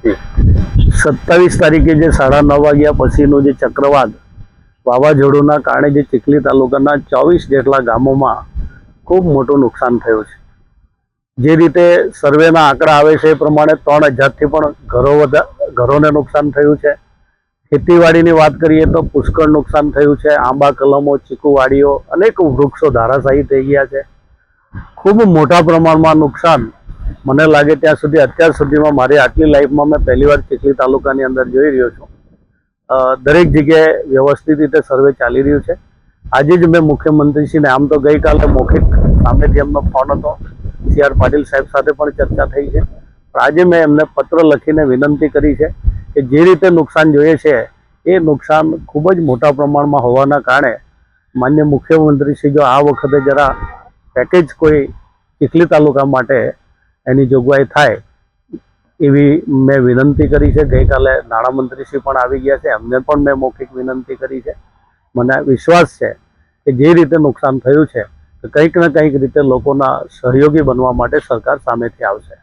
સત્તાવીસ તારીખે જે સાડા નવ વાગ્યા પછીનું જે ચક્રવાત વાવાઝોડુંના કારણે જે ચીખલી તાલુકાના ચોવીસ જેટલા ગામોમાં ખૂબ મોટું નુકસાન થયું છે. જે રીતે સર્વેના આંકડા આવે છે એ પ્રમાણે ત્રણ હજારથી પણ ઘરો વધા, ઘરોને નુકસાન થયું છે. ખેતીવાડીની વાત કરીએ તો પુષ્કળ નુકસાન થયું છે. આંબા, કલમો, ચીકુવાડીઓ અનેક વૃક્ષો ધારાશાહી થઈ ગયા છે. ખૂબ મોટા પ્રમાણમાં નુકસાન મને લાગે ત્યાં સુધી અત્યાર સુધીમાં મારી આટલી લાઈફમાં મેં પહેલીવાર ચીખલી તાલુકાની અંદર જોઈ રહ્યો છું. દરેક જગ્યાએ વ્યવસ્થિત રીતે સર્વે ચાલી રહ્યું છે. આજે જ મેં મુખ્યમંત્રીશ્રીને, આમ તો ગઈકાલે મૌખિક સામેથી એમનો ફોન હતો. સી આર પાટીલ સાહેબ સાથે પણ ચર્ચા થઈ છે. પણ આજે મેં એમને પત્ર લખીને વિનંતી કરી છે કે જે રીતે નુકસાન જોઈએ છે, એ નુકસાન ખૂબ જ મોટા પ્રમાણમાં હોવાના કારણે માન્ય મુખ્યમંત્રીશ્રી જો આ વખતે જરા પેકેજ કોઈ ચીખલી તાલુકા માટે એની જોગવાઈ થાય, એવી મેં વિનંતી કરી છે. ગઈકાલે નાણામંત્રીશ્રી પણ આવી ગયા છે. એમને પણ મેં મૌખિક વિનંતી કરી છે. મને વિશ્વાસ છે કે જે રીતે નુકસાન થયું છે કંઈક ને કંઈક રીતે લોકોના સહયોગી બનવા માટે સરકાર સામેથી આવશે.